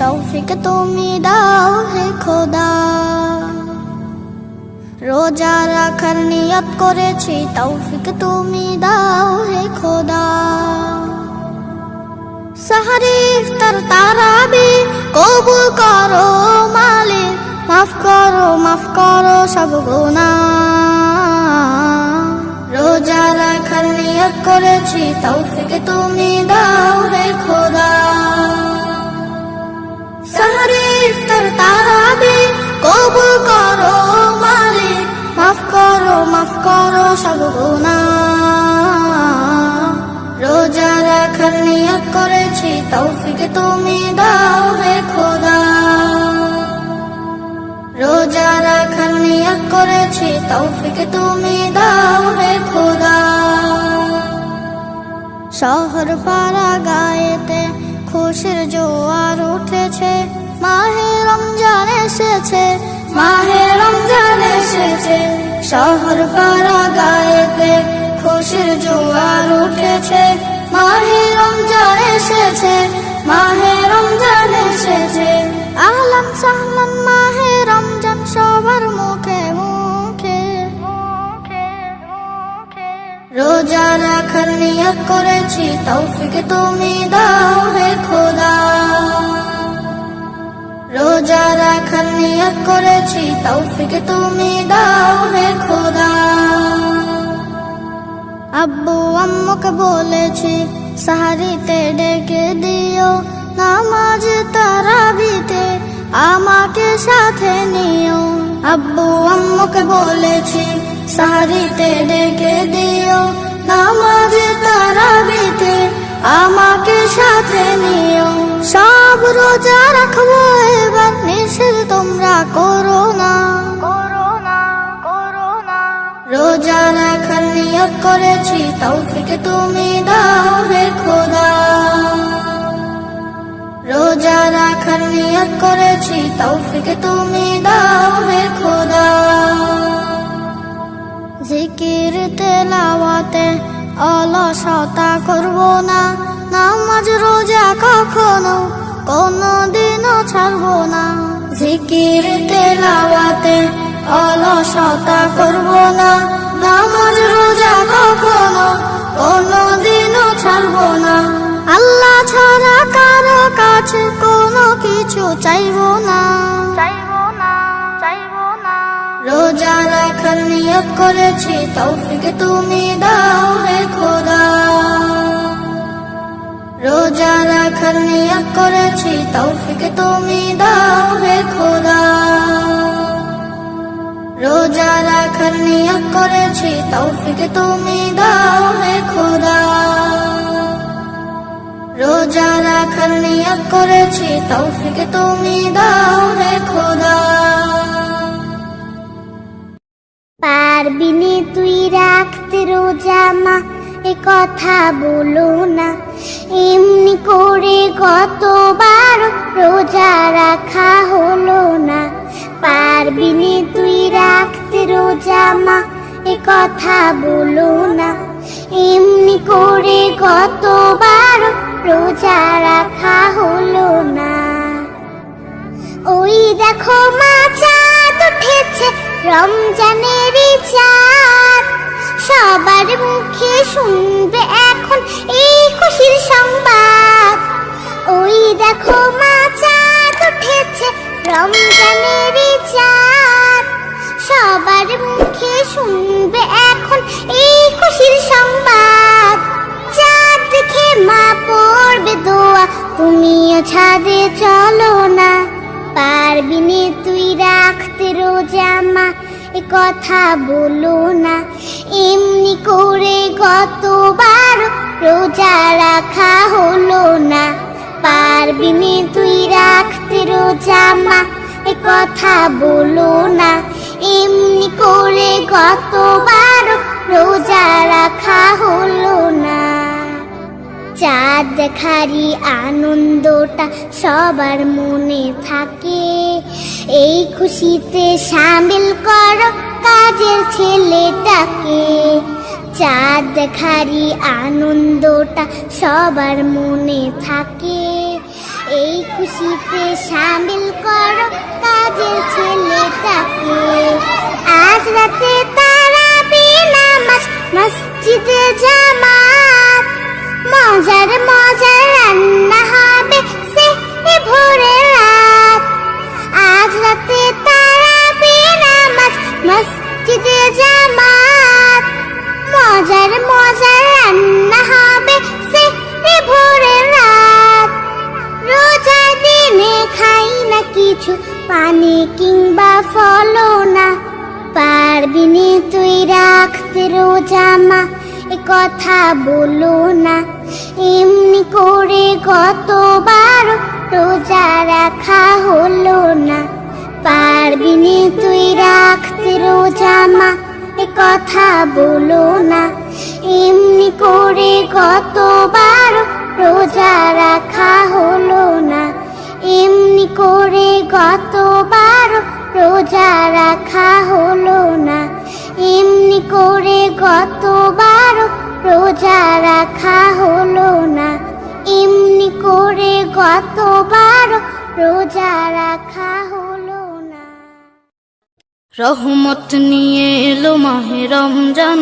তৌফিক তুমি দাও হে খোদা। রোজা রাখার নিয়ত করেছি তৌফিক তুমি দাও হে খোদা। সাহারি ইফতার তারাবি, কবুল করো মালিক, মাফ করো মাফ করো সব গুনাহ। রোজা রাখার নিয়ত করেছি তৌফিক তুমি দাও হে খোদা। করো করো, মাফ করো করেছি, তৌফিক তুমি দাও খোদা। করেছি, তৌফিক তুমি দাও খোদা। শহর পাড়া গায়েতে খুশির জোয়ার উঠেছে, মাহে রমজান এসেছে, মাহে রমজান এসেছে, শহর পাড়া গায়েতে খুশির জোয়ার উঠেছে, মাহে রমজান এসেছে, মাহে রমজান এসেছে। আহলান সাহলান মাহে রমজান সবার মুখে রোজা রাখার নিয়ত করেছি, তৌফিক তুমি দাও হে খোদা। রোজা রাখার নিয়ত করেছি, তৌফিক তুমি দাও হে খোদা। আব্বু আম্মুকে বলেছি, সাহারিতে ডেকে দিও নামাজ তারাবিতে, আমাকে সাথে নিও। আব্বু আম্মুকে বলেছি সাহারিতে ডেকে দিও নামাজ তারাবিতে আমাকে সাথে নিও। সব রোজা রাখব এবার নিষেধ তোমরা করো না। রোজা রাখার নিয়ত করেছি তৌফিক তুমি দাও হে খোদা। রোজা রাখার নিয়ত করেছি তৌফিক তুমি দাও হে খোদা। জিকির তেলাওয়াতে অলসতা করব না, নামাজ রোজা কখনো কোনো দিনও ছাড়ব না। জিকির তেলাওয়াতে অলসতা করব না, নামাজ রোজা কখনো কোনো দিনও ছাড়ব না। আল্লাহ ছাড়া কারও কাছে কোনো কিছু চাইব না। রোজা রাখার নিয়ত করেছি, তৌফিক তুমি দাও হে খোদা। রোজা রাখার নিয়ত করেছি, তৌফিক তুমি দাও হে খোদা। রোজা রাখার নিয়ত করেছি, তৌফিক তুমি দাও হে খোদা। রোজা রাখার নিয়ত করেছি, তৌফিক তুমি দাও হে খোদা। মা, এ কথা বলো না। এমনি করে কতবার রোজা রাখা হলো না। পারবিনি তুই রাখতে রোজা মা, এ কথা বলো না। এমনি করে কতবার রোজা রাখা হলো না। ওই দেখো মা, চাঁদ উঠেছে, রমজানের চাঁদ সবার মুখে শুনবে এখন এই খুশির সংবাদ। ওই দেখো মা চাঁদ উঠেছে রমজানের চাঁদ। সবার মুখে শুনবে এখন এই খুশির সংবাদ। চাঁদ দেখে মা পড়বে দোয়া, তুমিও ছাদে চলো না। পারবিনে তুই রাখতে রোজা মা কথা বলো না। এমনি করে গতবার রোজা রাখা হলো না। পারবিনে তুই রাখতে রোজা মা, এ কথা বলো না। এমনি করে গতবার রোজা রাখা হলো না। চাঁদ দেখারই আনন্দটা সবার মনে থাকে। এই খুশিতে সামিল করো কাজের ছেলেটাকে। চাঁদ দেখারই আনন্দটা সবার মনে থাকে। এই খুশিতে সামিল করো কাজের ছেলেটাকে। আজ রাতে তারা নামাজ, মসজিদে জামাত মজার মজার রান্না হবে সে ভোরে রাত। আজ রাতে তারা নামাজ, মসজিদে জামাত। মজার মজার রান্না হবে সে ভোরে রাত। রোজা দিনে খাই না কিছু, পানি কিংবা ফলো না। পারবিনে তুই রাখতে রোজা মা কথা বলো না। এমনি করে কতবার রোজা রাখা হলো না। পারবি নে তুই রাখতে রোজা মা, এ কথা বলো না। এমনি করে কতবার রোজা রাখা হলো না। এমনি করে কতবার রোজা রাখা হলো না। এমনি করে কতবার রোজা রাখা হলো না। এমনি করে কতবার রোজা রাখা হলো না। রহমত নিয়ে এলো মাহে রমজান,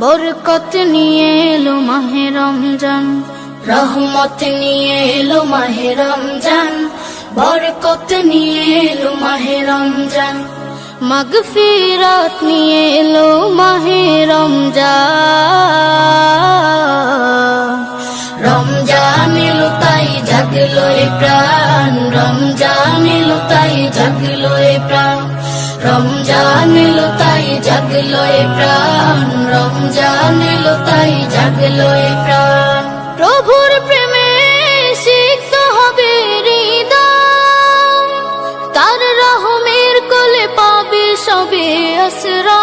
বরকত নিয়ে এলো মাহে রমজান। রহমত নিয়ে এলো মাহে রমজান, বরকত নিয়ে এলো মাহে রমজান। মাগফিরাত নিয়ে এলো মাহে রমজান। জাগলো প্রাণ রমজান তাই জাগলো প্রাণ তাই প্রাণ তাই প্রাণ। প্রভুর প্রেমে সিক্ত হবে হৃদয়, তার রহমের কোলে পাবে সবে আশ্রয়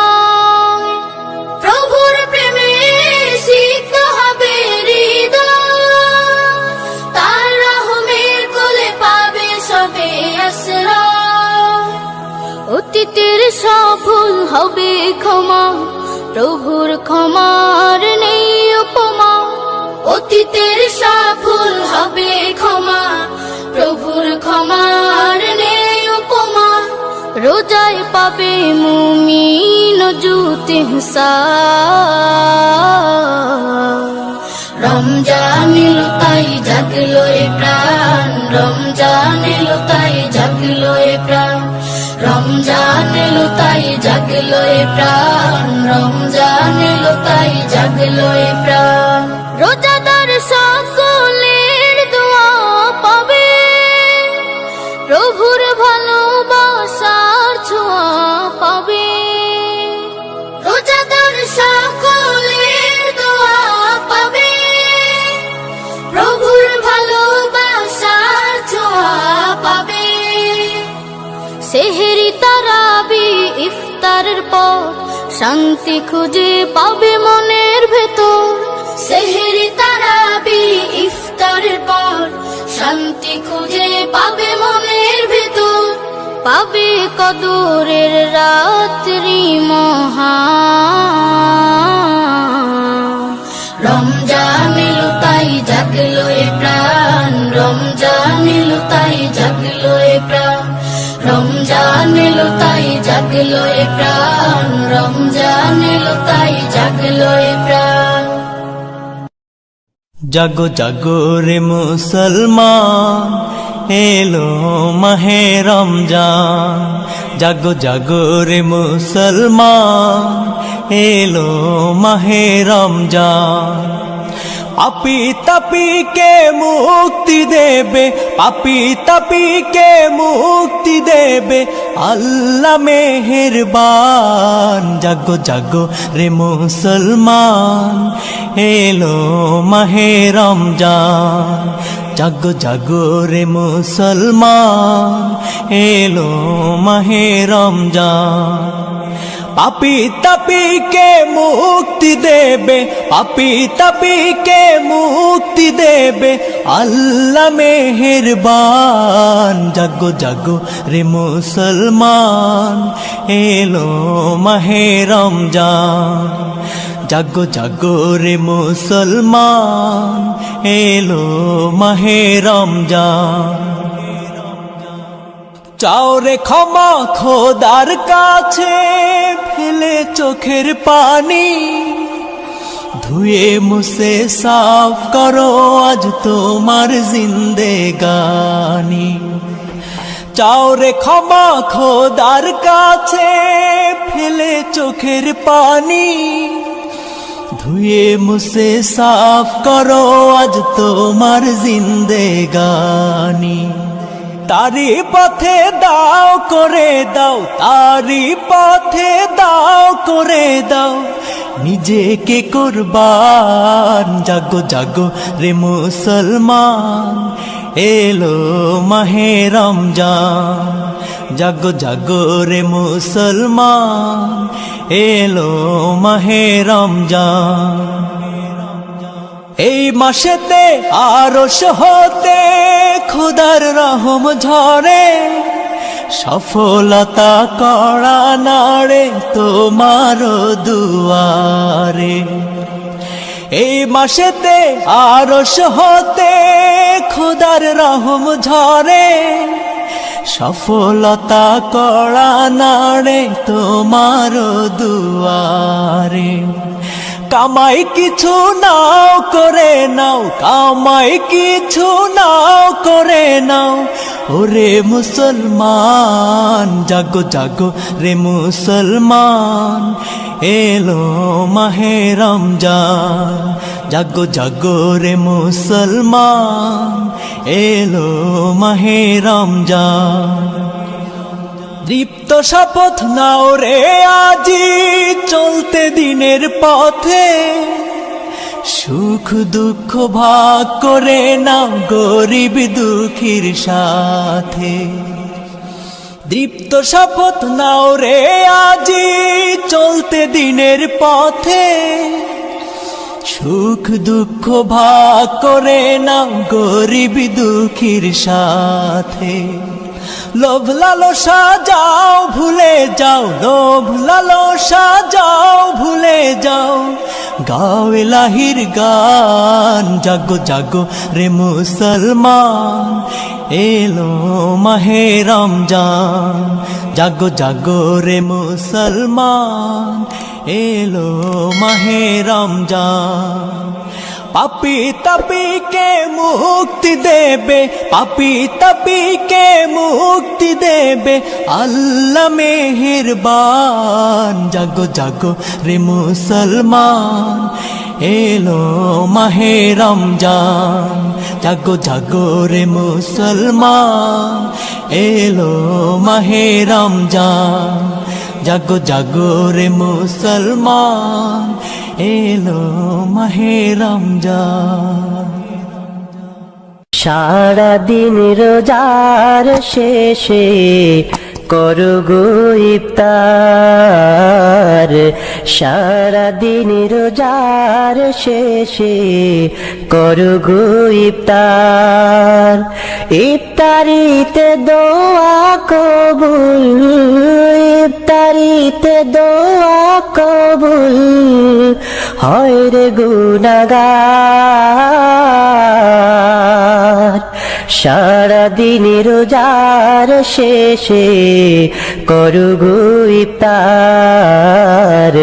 হবে ক্ষমা, প্রভুর ক্ষমার নেই উপমা। অতীতের সফল হবে ক্ষমা, প্রভুর ক্ষমার নেই উপমা। রোজায় পাবে মুমিন জুতে রমজান এলো তাই জাগলো প্রাণ রমজান তাই জাগলো রমজান এলো তাই জাগলো এ প্রাণ রমজান এলো তাই জাগলো এ প্রাণ। শান্তি খুঁজে পাবে মনের ভেতর। সেহেরি তারাবি ইফতারের পর শান্তি খুঁজে পাবে মনের ভেতর। পাবে কদরের রাত্রি মহা রমজান এলো, তাই জাগলো এ প্রাণ। রমজান এলো, তাই জাগলো এ প্রাণ। রমজান এলো, তাই জাগলো এ প্রাণ। রমজান এলো, তাই জাগলো এ প্রাণ। জাগো জাগো রে মুসলমান, এলো মাহে রমজান। জাগো জাগো রে মুসলমান, এলো মাহে রমজান। পাপি তাপিকে মুক্তি দেবে, পাপি তাপিকে মুক্তি দেবে। আল্লাহ মেহেরবান, জাগো জাগো রে মুসলমান, এলো মাহে রমজান। জাগো জাগো রে মুসলমান, এলো মাহে রমজান। পাপি তাপিকে মুক্তি দেবে, পাপি তাপিকে মুক্তি দেবে। আল্লাহ মেহেরবান, জাগো জাগো রে মুসলমান, এলো মাহে রমজান। জাগো জাগো রে মুসলমান, এলো মাহে রমজান। চাও রে ক্ষমা খোদার কাছে ফেলে চোখের পানি। ধুয়ে মুছে সাফ করো, আজ তোমার জিন্দেগানি। চাও রে ক্ষমা খোদার কাছে, ফেলে চোখের পানি। ধুয়ে মুছে সাফ করো, আজ তোমার জিন্দেগানি। তারি পথে দাও করে দাও, তারি পথে দাও করে দাও। নিজেকে কোরবান, জাগো জাগো রে মুসলমান। এলো মাহে রমজান, জাগো জাগো রে মুসলমান। এলো মাহে রমজান। এই মাসেতে আরশ হতে খুদার রহম ঝরে, সফলতা করা নাড়ে তোমার দুয়ারে। এই মাসেতে আরশ হতে খুদার রহম ঝরে, সফলতা করা নাড়ে তোমার দুয়ারে। কামাই কিছু নাও, করে নাও। কামাই কিছু নাও, করে নাও। ওরে মুসলমান, জাগো জাগো রে মুসলমান। এলো মাহে রমজান, জাগো জাগো রে মুসলমান। এলো মাহে রমজান। দীপ্ত শপথ নাও রে আজি চলতে দিনের পথে সুখ দুঃখ ভাগ করে না গরিব দুঃখীর সাথে। দীপ্ত শপথ নাও রে আজি চলতে দিনের পথে। সুখ দুঃখ ভাগ করে না গরিব দুঃখীর সাথে। লোভ লালসা যাও, ভুলে যাও, লোভ লালসা যাও, ভুলে যাও। গাও এলাহির গান, জাগো জাগো রে মুসলমান। এলো মাহে রমজান, জাগো জাগো রে মুসলমান। এলো মাহে রমজান। পাপি তাপিকে মুক্তি দেবে, পাপি তাপিকে মুক্তি দেবে। আল্লাহ মেহেরবান, জাগো জাগো রে মুসলমান, এলো মাহে রমজান। জাগো জাগো রে মুসলমান, এলো মাহে রমজান। জাগো জাগো রে মুসলমান এলো মাহে রমজান। সারা দিন রোজার শেষে করো গো ইফতার। সারা দিন রোজার শেষে করো গো ইফতার। ইফতারিতে দোয়া কবুল, ইফতারিতে দোয়া কবুল। হয় রে গুনাগার। সারা দিন রোজার শেষে করুগু ইফতার।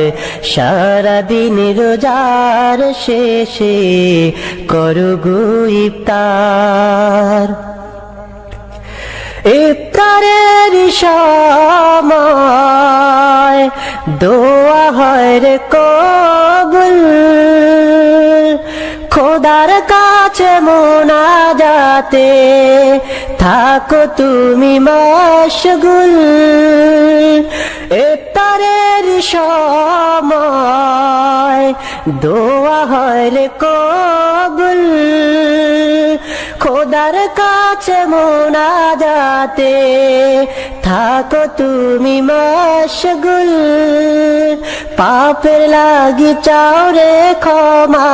সারা দিন রোজার শেষে করুগু ইফতার। ইফতারের সময় দোয়া হয় রে কবুল। খোদার কাছে মোনাজাতে থাকো তুমি মশগুল। ইফতারের সময় দোয়া হয় কবুল। খোদার কাছে মোনাজাতে থাকো তুমি মশগুল। পাপের লাগি চাও রে ক্ষমা।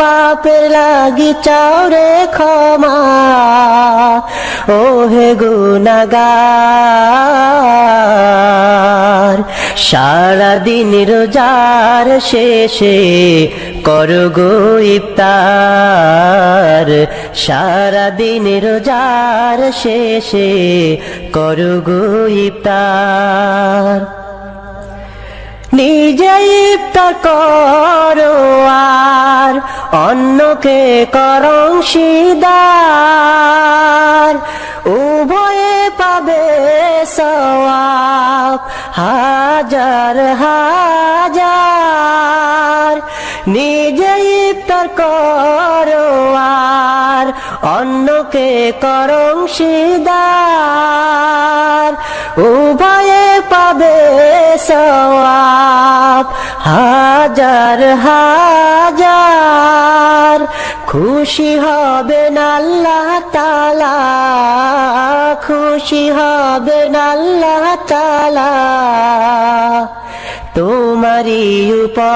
পাপের লাগি চাও রে ক্ষমা। ও হে গুনাগার সারা দিন রোজার শেষে করো গো ইফতার। সারা দিন রোজার শেষে করো গো ইফতার। নিজে ইফতার করো আর অন্যকে করং সিদার উভয়ে পাবে সওয়াব হাজার হাজার। নিজে ইফতার করো অন্যকে করং সিদার উভয়ে পাবে সওয়াব হাজার হাজার। খুশি হবেন আল্লাহ তালা খুশি হবেন আল্লাহ তালা তোমারই উপর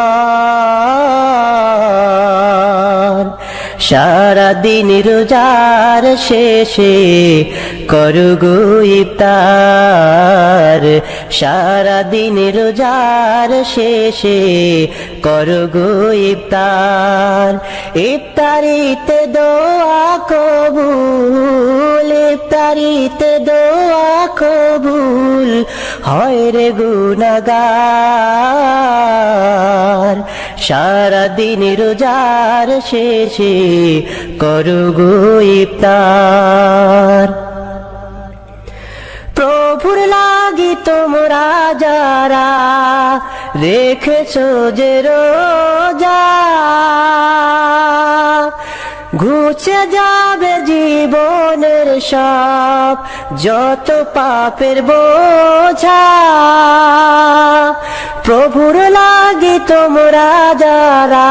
সারা দিন রোজার শেষে করু গো ইফতার। সারা দিন রোজার শেষে করু গো ইফতার। ইফতারিতে দোয়া কবুল, ইফতারিতে দোয়া কবুল, হয় রে গুনাগার। সারা দিন রোজার শেষে করু গো ইফতার। প্রভুর লাগি তোমরা যারা রেখেছো যে রোজা ঘুচে যাবে জীবনের সব, যত পাপের বোঝা। প্রভুর লাগি তোমরা যারা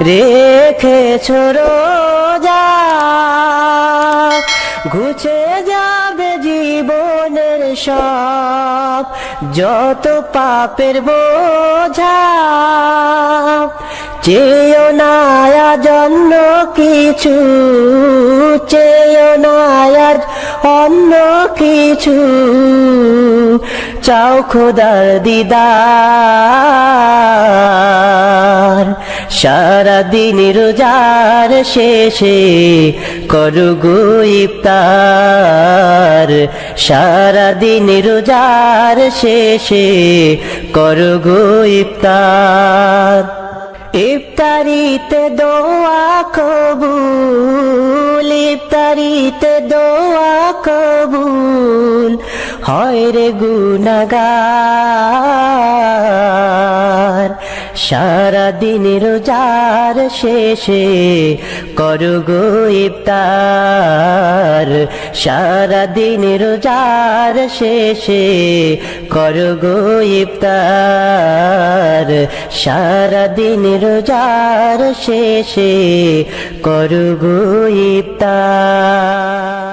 রেখেছ রোজা। ঘুচে যাবে জীবনের সব, যত পাপের বোঝা। চেয়েও না আজ অন্য কিছু, চেয়েও না আজ অন্য কিছু। চাও খোদার দিদার, সারা দিন রোজার শেষে করু ইফতার। সারা দিন রোজার শেষে করু ইফতার। ইফতারিতে দোয়া কবুল ইফতারিতে দোয়া কবুল। হয় রে গুনাগার। সারা দিন রোজার শেষে করু গো ইফতার। সারা দিন রোজার শেষে করু গো ইফতার। সারা দিন রোজার শেষে করু গো ইফতার।